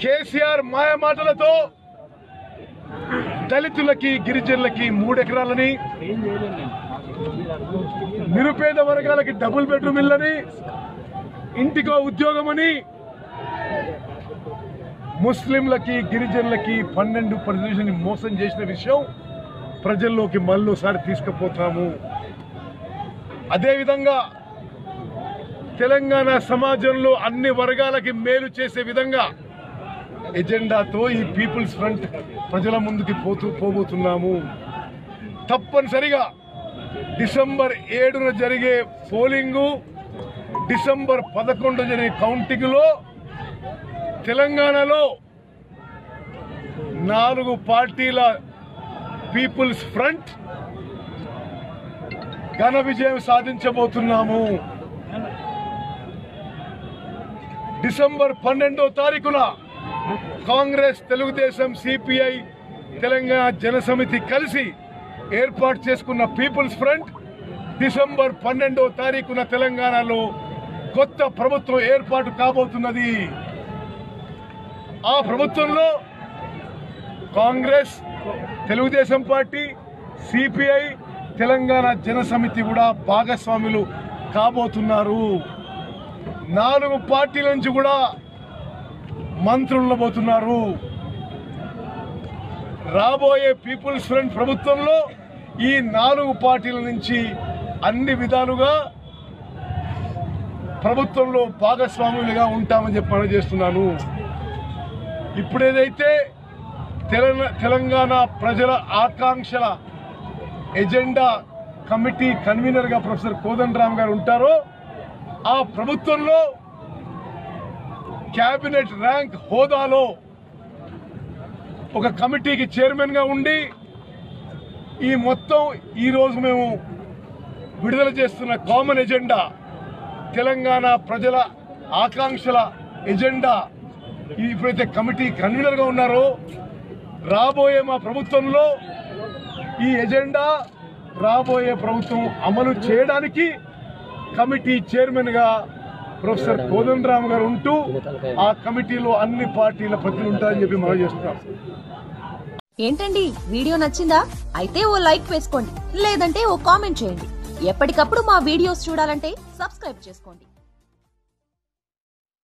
కేసీఆర్ మాయ మాటలతో దళితులకి గిరిజనులకి మూడెకరాలని నిరుపేద వర్గాలకి డబుల్ బెడ్రూమ్ ఇల్లని ఇంటికో ఉద్యోగమని ముస్లింలకి గిరిజనులకి పన్నెండు పర్సెంట్ మోసం చేసిన విషయం ప్రజల్లోకి మళ్ళీసారి తీసుకుపోతాము. అదేవిధంగా తెలంగాణ సమాజంలో అన్ని వర్గాలకి మేలు చేసే విధంగా ఎజెండాతో ఈ పీపుల్స్ ఫ్రంట్ ప్రజల ముందుకి పోతూ పోబోతున్నాము. తప్పనిసరిగా డిసెంబర్ ఏడున జరిగే పోలింగు డిసెంబర్ పదకొండు జరిగే కౌంటింగ్లో తెలంగాణలో నాలుగు పార్టీల పీపుల్స్ ఫ్రంట్ ఘన విజయం సాధించబోతున్నాము. డిసెంబర్ పన్నెండో తారీఖున కాంగ్రెస్ తెలుగుదేశం సిపిఐ తెలంగాణ జనసమితి కలిసి ఏర్పాటు చేసుకున్న పీపుల్స్ ఫ్రంట్ డిసెంబర్ పన్నెండో తారీఖున తెలంగాణలో కొత్త ప్రభుత్వం ఏర్పాటు కాబోతున్నది. ఆ ప్రభుత్వంలో కాంగ్రెస్ తెలుగుదేశం పార్టీ సిపిఐ తెలంగాణ జనసమితి కూడా భాగస్వాములు కాబోతున్నారు. నాలుగు పార్టీల నుంచి కూడా మంత్రులు పోతున్నారు రాబోయే పీపుల్స్ ఫ్రంట్ ప్రభుత్వంలో ఈ నాలుగు పార్టీల నుంచి అన్ని విధాలుగా ప్రభుత్వంలో భాగస్వాములుగా ఉంటామని చెప్పి పనిచేస్తున్నాను ఇప్పుడేదైతే తెలంగాణ తెలంగాణ ప్రజల ఆకాంక్షల ఎజెండా కమిటీ కన్వీనర్గా ప్రొఫెసర్ కోదండరామ్ గారు ఉంటారో ఆ ప్రభుత్వంలో క్యాబినెట్ ర్యాంక్ హోదాలో ఒక కమిటీకి చైర్మన్గా ఉండి ఈ మొత్తం ఈరోజు మేము విడుదల చేస్తున్న కామన్ ఎజెండా తెలంగాణ ప్రజల ఆకాంక్షల ఎజెండా ఇప్పుడైతే కమిటీ కన్వీనర్గా ఉన్నారో రాబోయే మా ప్రభుత్వంలో ఈ ఎజెండా రాబోయే ప్రభుత్వం అమలు చేయడానికి కమిటీ చైర్మన్గా ప్రొఫెసర్ కోదండరామ్ గారు ఉంటూ ఆ కమిటీలో అన్ని పార్టీల ప్రతినిధులు ఉంటారని చెప్పి మనం చేస్తున్నాం. ఏంటండి? వీడియో నచ్చిందా? అయితే ఓ లైక్ వేసుకోండి లేదంటే ఓ కామెంట్ చేయండి. ఎప్పటికప్పుడు మా వీడియోస్ చూడాలంటే సబ్స్క్రైబ్ చేసుకోండి.